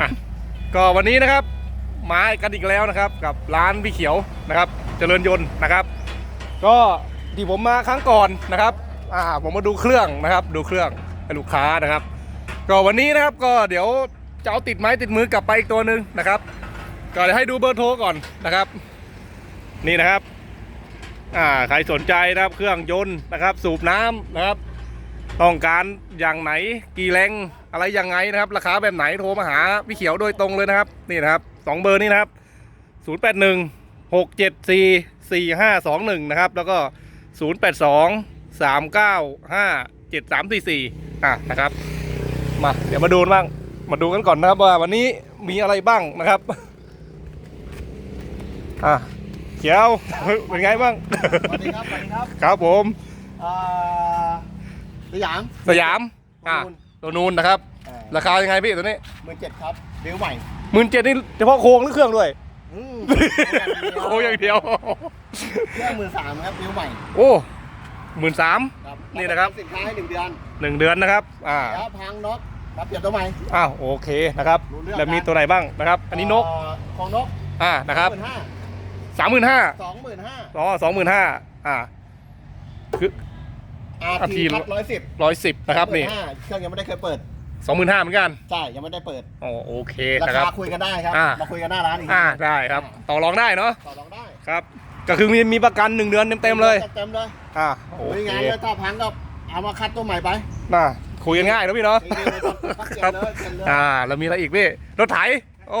อะก็วันนี้นะครับมากันอีกแล้วนะครับ กับร้านพี่เขียวนะครับ เจริญยนต์นะครับ ก็ที่ผมมาครั้งก่อนนะครับอ่าผมมาดูเครื่องนะครับ ดูเครื่องให้ลูกค้านะครับ ก็วันนี้นะครับก็เดี๋ยวจะเอาติดไม้ติดมือกลับไปอีกตัวหนึ่งนะครับก็เดี๋ยวให้ดูเบอร์โทรก่อนนะครับ นี่นะครับอ่าใครสนใจนะครับเครื่องยนต์นะครับ สูบน้ำนะครับ ต้องการอย่างไหนกี่แรง อะไรยังไงนะครับ ราคาแบบไหนโทรมาหาพี่เขียวโดยตรงเลยนะครับ นี่นะครับสองเบอร์นี้นะครับ0 8 1 6 7 4 4 5 2 1นะครับ แล้วก็0 8 2 3 9 5 7 3 4 4อะนะครับ มาเดี๋ยวมาดูกันบ้าง มาดูกันก่อนนะครับว่าวันนี้มีอะไรบ้างนะครับอะเขียว เป็นไงบ้าง สวัสดีครับ สวัสดีครับ ครับผมอ่าสยาม สยาม อะ ตัวนูนนะครับราคายังไงพี่ตัวนี้หมื่นเจ็ดครับเดี๋ยวใหม่หมื่นเจ็ดนี่เฉพาะโครงหรือเครื่องด้วย อืมโครงอย่างเดียว เครื่องหมื่นสามครับเดี๋ยวใหม่โอ้หมื่นสาม ครับนี่นะครับ สินค้าให้หนึ่งเดือนหนึ่งเดือนนะครับ อ่า แล้วพังน็อกรับเปลี่ยนตัวใหม่ อ้าวโอเคนะครับ รู้เรื่อง แล้วมีตัวไหนบ้างนะครับ อันนี้นก เของนกอ่า นะครับหมื่นห้าสามหมื่นห้าสองหมื่นห้า อ๋อสองหมื่นห้าอ่า คืออาร์ RT ทีพัดร้อยสิบร้อยสิบนะครับนี่เครื่องยังไม่ได้เคยเปิดสองหมื่นห้าเหมือนกันใช่ยังไม่ได้เปิดอ๋อโอเครานะครับ คาคุยกันได้ครับอ่ามาคุยกันหน้าร้านอีกอ่าได้ครับ ต่อรองได้เนาะต่อรองได้ครับ ก็คือมีมีประกันหนึ่งเดือนเต็มๆเลย เต็มๆเลยอ่าโอคุยเคงานเลยถ้าพังก็เอามาคัดตัวใหม่ไป น่าคุยกันง่ายนะพี่เนาะนี่ๆเลยครับครับเปลี่ยนเลย อ่าแล้วมีอะไรอีกพี่รถไถโอ้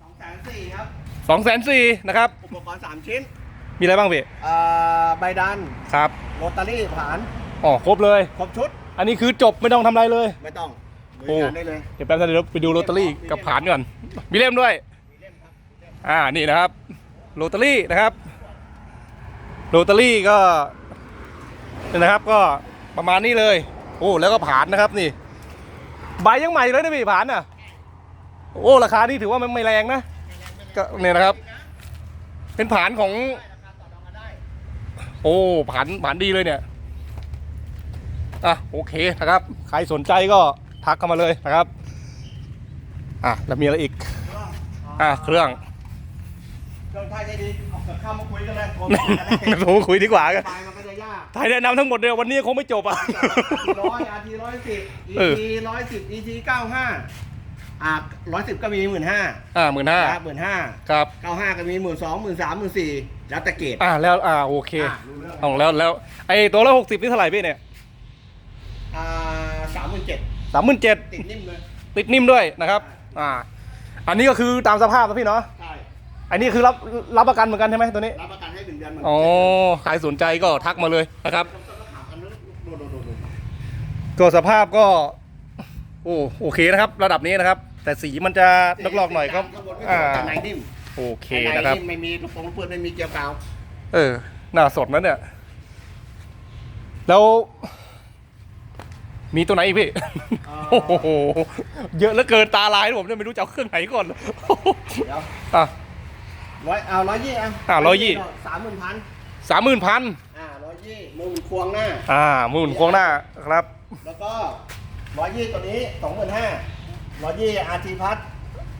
สองแสนสี่ครับ สองแสนสี่นะครับ อุปกรณ์สามชิ้นมีอะไรบ้างพี่ อ่าใบดัน ครับ โรตารี่ผาน อ๋อครบเลย ครบชุดอันนี้คือจบไม่ต้องทำอะไรเลย ไม่ต้องบโอ้ริการได้เลย เดี๋ยวแป๊บนึงเดี๋ยวไปดูโรตารี่กับผานก่อน มีเล่มด้วยอ่านี่นะครับโรตารี่นะครับโรตารี่ก็นี่นะครับก็ประมาณนี้เลย โอ้แล้วก็ผานนะครับนี่ ใบยังใหม่เลยนะพี่ผานอะ โอ้ราคานี่ถือว่ามันไม่แรงนะก็เนี่ยนะครับ เป็นผานของ โอ้ผานผานดีเลยเนี่ย อะโอเคนะครับ ใครสนใจก็ทักเข้ามาเลยนะครับอะแล้วมีอะไรอีกอะเครื่องเครื่องไทยใจดีเอากับข้าวมาคุยกันเลยโทรโทรคุยดีกว่ากันไปมันก็จะยากไทยแนะนำทั้งหมดเลยวันนี้คงไม่จบอะร้อยอาร์ทีร้อยสิบเอออีทีร้อยสิบอีทีเก้าห้าอ่าร้อยสิบก็มีหมื่นห้าอ่าหมื่นห้าหมื่นห้าครับเก้าห้าก็มีหมื่นสองหมื่นสามหมื่นสี่แล้วแต่เกรดอ่าแล้วอ่าโอเคอะรู้เรื่องเอาแล้วแล้วไอ้ตัวละหกสิบนี่เท่าไหร่พี่เนี่ยอ่าสามหมื่น เจ็ดสามหมื่นเจ็ดติดนิ่มเลยติดนิ่มด้วยนะครับ อ่า อันนี้ก็คือตามสภาพนะพี่เนาะใช่อันนี้คือรับรับประกันเหมือนกันใช่ไหมตัวนี้รับประกันให้หนึ่งเดือนเหมือนอ๋อใครสนใจก็ทักมาเลยนะครับต้องถามกันนะดูดูดูดูก็สภาพก็ โอ้โอเคนะครับ ระดับนี้นะครับ แต่สีมันจะลอกๆหน่อยก็ข้างบนไม่อ่าแต่ในนิ่มโอเคในนะครับนิ่มไม่มีลูกโป่งลูกปืนไม่มีเกลียวกาวเออน่าสดนะเนี่ย แล้ว มีตัวไหนอีกพี่ โอ้โห เยอะเหลือเกินตาลายนะผมเนี่ยไม่รู้จะเอาเครื่องไหนก่อนเดี๋ยว อะ ร้อยเอาร้อยยี่อะอะร้อยยี่สามหมื่นพันสามหมื่นพันอ่าร้อยยี่มือหมุนควงหน้า อ่าหมื่นโค้งหน้าครับ แล้วก็ร้อยยี่ตัวนี้สองหมื่นห้าร้อยยี่อาร์ทีพัท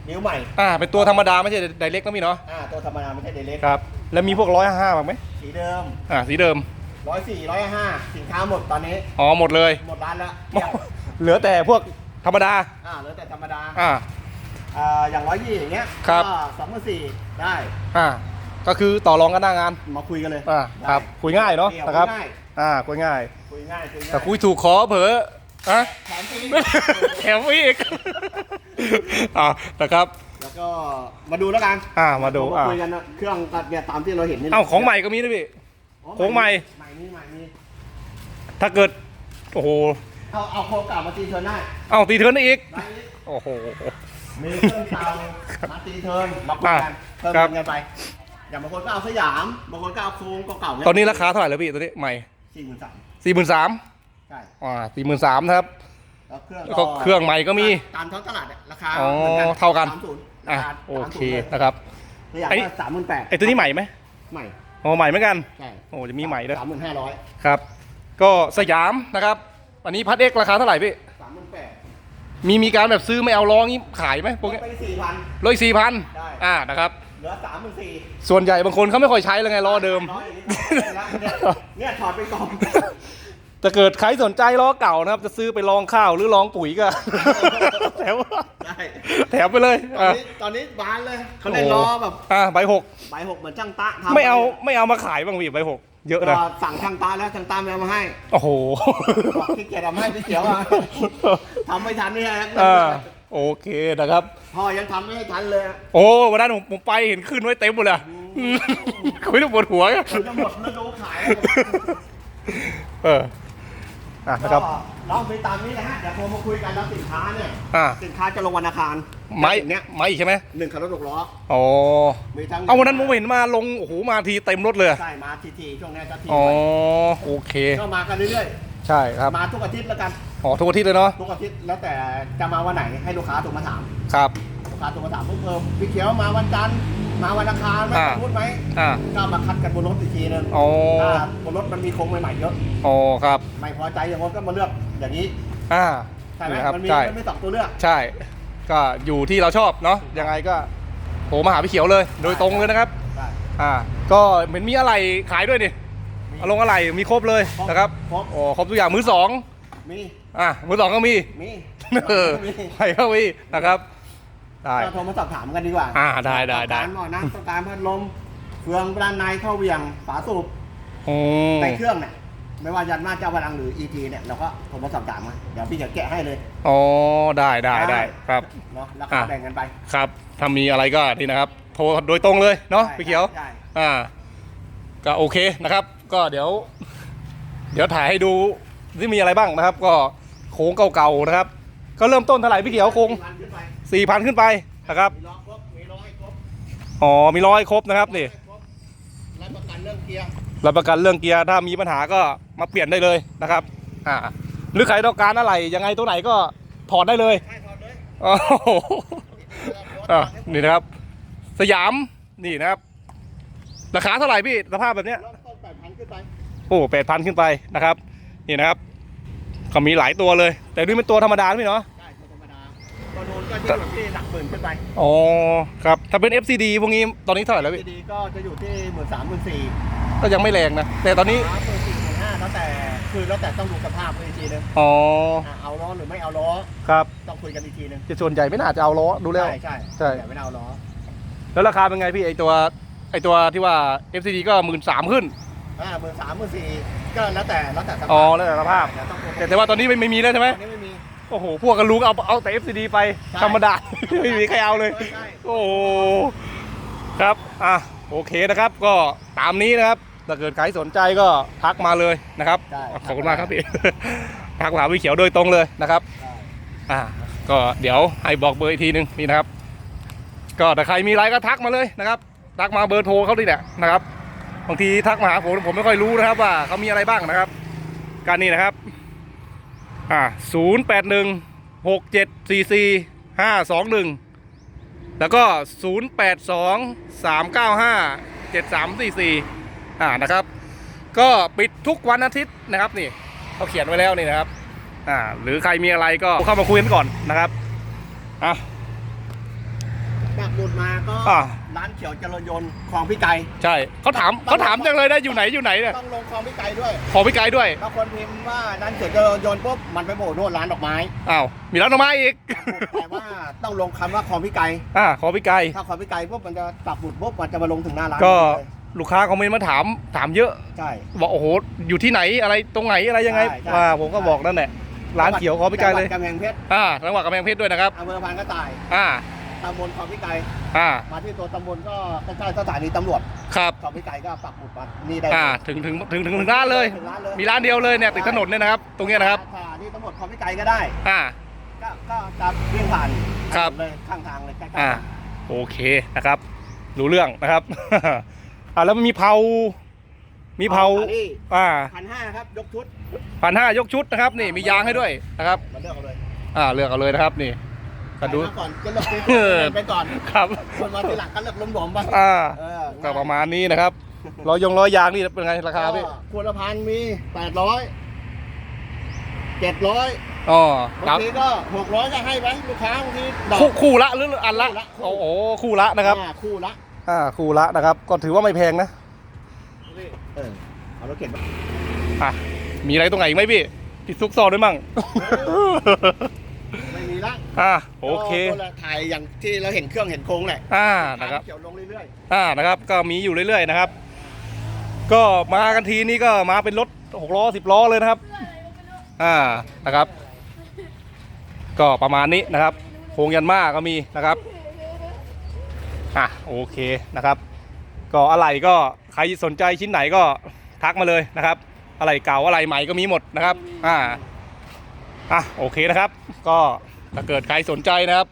นิ้วใหม่ อ่า เป็นตัวธรรมดาไม่ใช่ไดเรกนะพี่เนาะ อ่าตัวธรรมดาไม่ใช่เดเล็กครับ แล้วมีพวกร้อยห้าบ้างไหมสีเดิม อ่า สีเดิม ร้อยสี่ร้อยห้าสินค้าหมดตอนนี้ อ๋อหมดเลย หมดร้านแล้วเกลี้ยงเหลือแต่พวกธรรมดา อ่าเหลือแต่ธรรมดาอ่า อ่าอย่างร้อยยี่อย่างเงี้ยครับ ก็สองหมื่นสี่ได้อ่า ก็คือต่อรองกันหน้างาน มาคุยกันเลยอ่าครับ คุยง่ายเนาะเดี่ยวนะครับ ง่ายอ่า คุยง่าย คุยง่ายคุยง่ายแต่คุยถูกขอเผลออะแถมฟรี แถมอีก อ่านะครับ แล้วก็มาดูแล้วกันอ่ามาดูมาอ่า คุยกันนะเครื่องตัดเนี่ยตามที่เราเห็นนี่แหละ เอ้าของใหม่ก็มีนะพี่อ๋อ โค้งใหม่ ใหม่นี่ใหม่นี่ถ้าเกิด โอ้โห เอาเอาโครงเก่ามาตีเทิร์นได้เอ้าตีเทิร์นได้อีก ได้นิดโอ้โห มีเครื่องเตามาตีเทิร์นมาคุยกันเพิ่มครับเงินไป อย่างบางคนก็เอาสยามบางคนก็เอาโครงเก่าๆเนี่ยตอนนี้ราคาเท่าไหร่แล้วพี่ตัวนี้ใหม่สี่หมื่นสามสี่หมื่นสามใช่อ่าสี่หมื่นสามนะครับ แล้วเครื่องแล้วก็เครื่องใหม่ก็มีตามท้องตลาดเนี่ยราคาอ๋อหมืนเท่ากัน สามศูนย์อะราคาโอเค30เลยนะครับ สยามไอ้ ก็สามหมื่นแปดไอตัวนี้ใหม่ไหมใหม่ อ๋อใหม่เหมือนกันใช่โอ้จะมีใหม่ด้วยสามหมื่นห้าร้อยครับ ก็สยามนะครับอันนี้พัดเอ็กราคาเท่าไหร่พี่สามหมื่นแปดมีมีการแบบซื้อไม่เอาล้องี้ขายไหมพวกเนี้ยไปสี่พันร้อยสี่พันได้อ่านะครับเหลือสามหมื่นสี่ส่วนใหญ่บางคนเขาไม่ค่อยใช้แล้วไงล้อเดิมน้อยอย่างนี้เนี่ยเนี่ยถอดไปก่อนถ้าเกิดใครสนใจล้อเก่านะครับ จะซื้อไปลองข้าวหรือลองปุ๋ยก็แถ มได้ แถมไปเลยตอนอะนี้ตอนนี้บานเลยเขาเล่นล้อแบบอ่าใบหกใบหกเหมือนช่างตะทำไม่เอาไม่เอามาขายบ้างพี่ใบหกเยอะก็นะสั่งช่างตาแล้วช่างตาไม่เอามาให้โอ้โห บอกขี้เกียจทำให้พี่เขียวอะทำไม่ทันนี่ฮะอ่าโอเคนะครับ พ่อยังทำไม่ให้ทันเลยอะโอ้วันนั้นผมผมไปเห็นขึ้นไว้เต็มหมดเลยคุยแล้วปวดหัวมันจะหมดฤดูขายแล้วเออ อะนะครับ ก็ลองไปตามนี้นะฮะ เดี๋ยวโทรมาคุยกันแล้วสินค้าเนี่ย อ่า สินค้าจะลงวันอังคารไม้เนี้ยไม้อีกใช่ไหมหนึ่งคันรถหกล้อ อ๋อมีทั้งเอาวันนั้นผมเห็นมาลงโอ้โหมาทีเต็มรถเลยใช่มาทีทีช่วงนี้จะทีอ๋อโอเค ก็มากันเรื่อยใช่ครับๆ มาทุกอาทิตย์แล้วกัน อ๋อทุกอาทิตย์เลยเนาะทุกอาทิตย์แล้วแต่จะมาวันไหนให้ลูกค้าโทรมาถาม ครับ ลูกค้าโทรมาถามเพิ่มเพิ่มพี่เขียวมาวันจันทร์ มาวันอังคารไหมอ่า พูดไหมอ่า ก็มาคัดกันบนรถอีกทีนึงอ๋อ ถ้าบนรถมันมีโครงใหม่ๆเยอะอ๋อครับ ไม่พอใจอย่างนั้นก็มาเลือกอย่างนี้อ่าใช่ไหมนี่ครับมันมีใช่ มันมีสองตัวเลือก ใช่ ก็อยู่ที่เราชอบเนาะ ยังไงก็โทรมาหาพี่เขียวเลย โดยตรงเลยนะครับ ได้อ่า ก็เหมือนมีอะไรขายด้วยดิเอาลงอะไรมีครบเลยครบนะครับครบ โอ้ครบทุกอย่างมือสองมี อะมือสองก็มี มี เออมีไปก็มีนะครับ ได้ก็โทรมาสอบถามกันดีกว่าอ่าได้ได้ได้ ต้องการหม้อน้ำต้องการพัดลมเฟืองด้านในเข้าเหวียงฝาสูบโอ้ในเครื่องเนี่ยไม่ว่ายันมาเจ้าพลังหรือ EG เนี่ยเราก็โทรมาสอบถามมาเดี๋ยวพี่จะแกะให้เลยอ๋อได้ได้ได้ครับ เนาะราอะคาแบ่งกันไป ครับถ้ามีอะไรก็นี่นะครับ โทรโดยตรงเลยเนาะใช่พี่เขียว ใช่ อ่า ก็โอเคนะครับ ก็เดี๋ยว เดี๋ยวถ่ายให้ดูที่มีอะไรบ้างนะครับ ก็โค้งเก่าๆนะครับ ก็เริ่มต้นเท่าไหร่พี่เขียวโค้งพันขึ้นไป สี่พันขึ้นไปนะครับ มีล้อครบมีล้อให้ครบอ๋อมีร้อยครบนะครับนี่ให้ครบรับประกันเรื่องเกียร์รับประกันเรื่องเกียร์ถ้ามีปัญหาก็มาเปลี่ยนได้เลยนะครับอ่าหรือใครต้องการอะไรยังไงตัวไหนก็ถอดได้เลยให้ถอดเลยโอ้โหอะนี่นะครับ สยามนี่นะครับ ราคาเท่าไหร่พี่สภาพแบบเนี้ย เริ่มต้นแปดพันขึ้นไปโอ้แปดพันขึ้นไปนะครับ นี่นะครับ ก็มีหลายตัวเลย แต่นี่เป็นตัวธรรมดานะพี่เนาะ ก็จะอยู่ที่หลักหมื่นขึ้นไปอ๋อครับถ้าเป็น FCD พวกนี้ตอนนี้เท่าไหร่แล้วพี่ ดีๆก็จะอยู่ที่หมื่นสามหมื่นสี่ก็ยังไม่แรงนะ แต่ตอนนี้ สามหมื่นสี่หมื่นห้าแล้วแต่คือแล้วแต่ต้องดูสภาพอีกทีนึงอ๋อ อะเอาล้อหรือไม่เอาล้อครับต้องคุยกันอีกทีนึงจะส่วนใหญ่ไม่น่าจะเอาล้อดูแล้ว ใช่ใช่ใช่ แต่ไม่เอาล้อแล้วราคาเป็นไงพี่ไอตัวไอตัวที่ว่า FCD ก็หมื่นสามขึ้น อ่าหมื่นสามหมื่นสี่ก็แล้วแต่แล้วแต่สภาพอ๋อแล้วแต่สภาพ เดี๋ยวต้องดูแต่แต่ว่าตอนนี้ไม่ไม่มีแล้วใช่ไหมตอนนี้ไม่มี โอ้โห พวกกันลุงเอาเอาแต่ FCD ไปใช่ธรรมดา ไม่มีใครเอาเลยใช่ใช่โอ้โหครับ อะ โอเคนะครับ ก็ตามนี้นะครับ ถ้าเกิดใครสนใจก็ทักมาเลยนะครับ ได้ ขอบคุณมากครับพี่ ทักมาหาพี่เขียวโดยตรงเลยนะครับ อ่า ก็เดี๋ยวให้บอกเบอร์อีกทีนึงนี่นะครับ ก็ถ้าใครมีอะไรก็ทักมาเลยนะครับ ทักมาเบอร์โทรเขาดิเนี่ยนะครับ บางทีทักมาหาผมผมไม่ค่อยรู้นะครับว่าเขามีอะไรบ้างนะครับ การนี้นะครับ อ่าศูนย์แปดหนึ่งหกเจ็ดสี่สี่ห้าสองหนึ่งแล้วก็ศูนย์แปดสองสามเก้าห้าเจ็ดสามสี่สี่อ่านะครับ ก็ปิดทุกวันอาทิตย์นะครับนี่เขาเขียนไว้แล้วนี่นะครับอ่าหรือใครมีอะไรก็เข้ามาคุยกันก่อนนะครับอะปักดมาก็ อ่า ร้านเขียวเจริญยนต์คลองพี่ไก่ใช่เขาถามเขาถามจังเลยนะอยู่ไหนอยู่ไหนเนี่ยต้องลงคลองพี่ไก่ด้วยขอพี่ไกด์ด้วยบางคนพิมพ์ว่าร้านเขียวเจริญยนต์ปุ๊บมันไปโผล่โน่นร้านดอกไม้อ้าวมีร้านดอกไม้อีกแต่ว่าต้องลงคำว่าคลองพี่ไก่อ่าขอพี่ไกด์ถ้าคลองพี่ไก่ปุ๊บมันจะปักหมุดปุ๊บมันจะมาลงถึงหน้าร้านก็เลยลูกค้าคอมเมนต์มาถามถามเยอะใช่ บอกโอ้โหอยู่ที่ไหนอะไรตรงไหนอะไรยังไงใช่ใช่ว่าผมก็บอกนั่นแหละร้านเขียวขอพี่ไกด์เลยจังหวัดกำแพงเพชรอ่าจังหวัดกำแพงเพชรด้วยนะครับอำเภอพานกระต่าย อ่า ตำบลคลองพี่ไก่อ่า มาที่ตัวตำบลก็ใกล้ๆสถานีตำรวจครับคลองพี่ไก่ก็ปักหมุดมานี่ได้อ่า ถึงถึงถึงถึงถึงร้านเลย ถึงร้านเลยมีร้านเดียวเลยเนี่ยติดถนนเนี่ยนะครับ ตรงเนี้ยนะครับ สถานีตำรวจคลองพี่ไก่ก็ได้ อ่า ก็ก็จะวิ่งผ่านครับ เลยข้างทางเลยใกล้ๆอ่า โอเคนะครับ รู้เรื่องนะครับ อ่าแล้วมีเผา มีเผาที่อ่าพันห้าครับยกชุดพันห้ายกชุดนะครับ นี่มียางให้ด้วยนะครับ มาเลือกเอาเลย อ่าเลือกเอาเลยนะครับนี่ ก็ดูใส่มาก่อนจะเลือกซื้อเออไปก่อนครับคนมาทีหลังก็เลือกล้มๆไปอ่าเออก็ประมาณนี้นะครับรอยยงรอยยางนี่เป็นไงราคาพี่ก็ควรละพันมีแปดร้อยเจ็ดร้อยอ๋อบางทีก็หกร้อยก็ให้ไปลูกค้าบางทีดอกคู่คู่ละหรืออันละคู่ละคู่โอ้โหคู่ละนะครับอ่าคู่ละอ่าคู่ละนะครับ ก็ถือว่าไม่แพงนะเออเอารถเข็นมาอะมีอะไรตรงไหนอีกไหมพี่ติดซุกซอนด้วยมั่ง ไม่มีละอ่าโอเคก็เลยถ่ายอย่างที่เราเห็นเครื่องเห็นโครงแหละอ่านะครับเกี่ยวลงเรื่อยอ่านะครับก็มีอยู่เรื่อยๆนะครับ ก็มากันทีนี้ก็มาเป็นรถหกล้อสิบล้อเลยนะครับ อ่านะครับ ก็ประมาณนี้นะครับโครงยันมาก็มีนะครับอะโอเคนะครับ ก็อะไรก็ใครสนใจชิ้นไหนก็ทักมาเลยนะครับ อะไรเก่าอะไรใหม่ก็มีหมดนะครับ อ่าอะโอเคนะครับ ก็ ถ้าเกิดใครสนใจนะครับ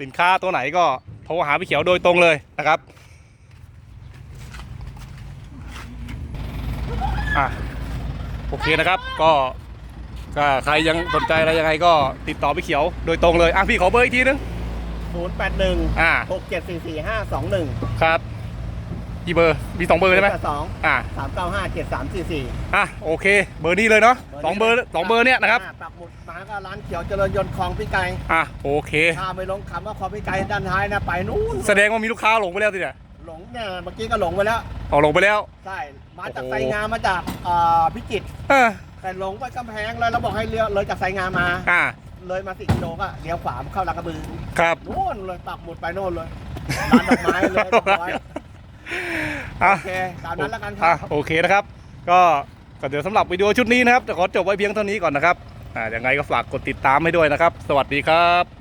สินค้าตัวไหนก็โทรหาพี่เขียวโดยตรงเลยนะครับอะโอเคนะครับก็ก็ใครยังสนใจอะไรยังไงก็ติดต่อพี่เขียวโดยตรงเลยอะพี่ขอเบอร์อีกทีนึงๆศูนย์แปดหนึ่งอ่าหกเจ็ดสี่สี่ห้าสองหนึ่งครับ กี่เบอร์มีสองเบอร์ใช่ไหมสองอ่าสามเก้าห้าเจ็ดสามสี่สี่อะโอเค เบอร์นี้เลยเนาะสองเบอร์สองเบอร์เนี่ยนะครับปักหมุดมาก็ร้านเขียวเจริญยนต์คลองพี่ไก่อะโอเคถ้าไม่ลงคำว่าคลองพี่ไก่ด้านท้ายนะไปนู่นแสดงว่ามีลูกค้าหลงไปแล้วสิเนี่ยหลงเนี่ยเมื่อกี้ก็หลงไปแล้วเอาหลงไปแล้วใช่มาจากโอ้โหไซงามมาจากเอ่อพิจิตรเออแต่หลงไปกำแพงเลยเราบอกให้เลี้ยวเลยจากไซงามมาอ่าเลยมาสิกิโลก็เลี้ยวขวาเข้าลาดกระบือครับโน่นเลยปักหมุดไปโน่นเลยร้านดอกไม้เลยเรียบร้อย อะ โอเคตามนั้นแล้วกันคอะรับ โอเคนะครับ ก็ก็เดี๋ยวสำหรับวิดีโอชุดนี้นะครับจะขอจบไว้เพียงเท่านี้ก่อนนะครับอ่ายังไงก็ฝากกดติดตามให้ด้วยนะครับ สวัสดีครับ